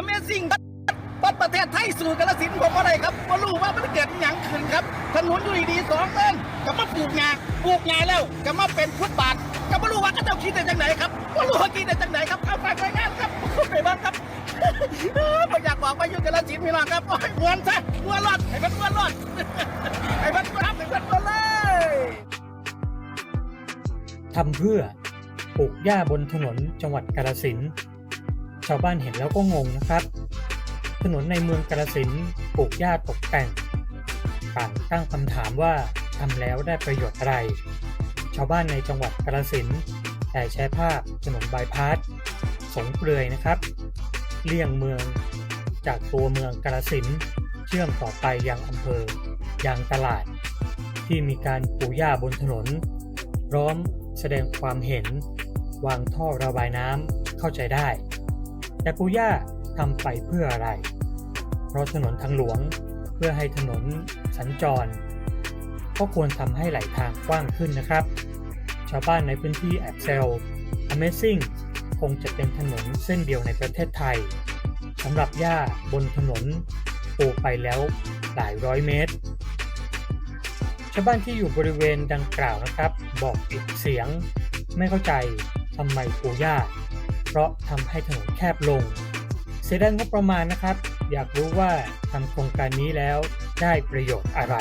Amazing ปัดประเทศไทยสู่กาลสินธุ์ผมอะไรครับก็รู้ว่ามันเกิดหยังขึ้นครับ ถนนอยู่ดีๆสองเลนก็มาปลูกงาปลูกงาแล้วก็มาเป็นฟุตบาทก็ไม่รู้ว่าเขาเจ้าคิดได้จังไหนครับไม่รู้ว่าคิดได้จังไหนครับเอาไปไปงานครับไปบ้างครับไม่อยากบอกว่าอยู่กาลสินธุ์พี่น้องครับโอ้ยมวนซะมวนรอดให้มันมวนรอดให้มันครับให้มันมวนเลยทำเพื่อปลูกหญ้าบนถนนจังหวัดกาฬสินธุ์ ชาวบ้านเห็นแล้วก็งงนะครับ ถนนในเมืองกาฬสินปลูกหญ้าตกแต่งต่างตั้งคำถามว่าทำแล้วได้ประโยชน์อะไร ชาวบ้านในจังหวัดกาฬสินแต่ใช้ภาพถนนบายพาสสงเปลือยนะครับ เลี่ยงเมืองจากตัวเมืองกาฬสินเชื่อมต่อไปยังอำเภอยางตลาด ที่มีการปูหญ้าบนถนน พร้อมแสดงความเห็นวางท่อระบายน้ำเข้าใจได้ แต่ปูย่าทำไปเพื่ออะไร เพราะถนนทางหลวงเพื่อให้ถนนสัญจร ก็ควรทำให้ไหลทางกว้างขึ้นนะครับ ชาวบ้านในพื้นที่แอบเซล Amazing คงจะเป็นถนนเส้นเดียวในประเทศไทยสำหรับหญ้าบนถนนปูไปแล้วหลายร้อยเมตร ชาวบ้านที่อยู่บริเวณดังกล่าวนะครับ บอกอีกเสียงไม่เข้าใจทำไมปูหญ้า เพราะทำให้ถนนแคบลง เสียดายงบประมาณนะครับ อยากรู้ว่าทำโครงการนี้แล้วได้ประโยชน์อะไร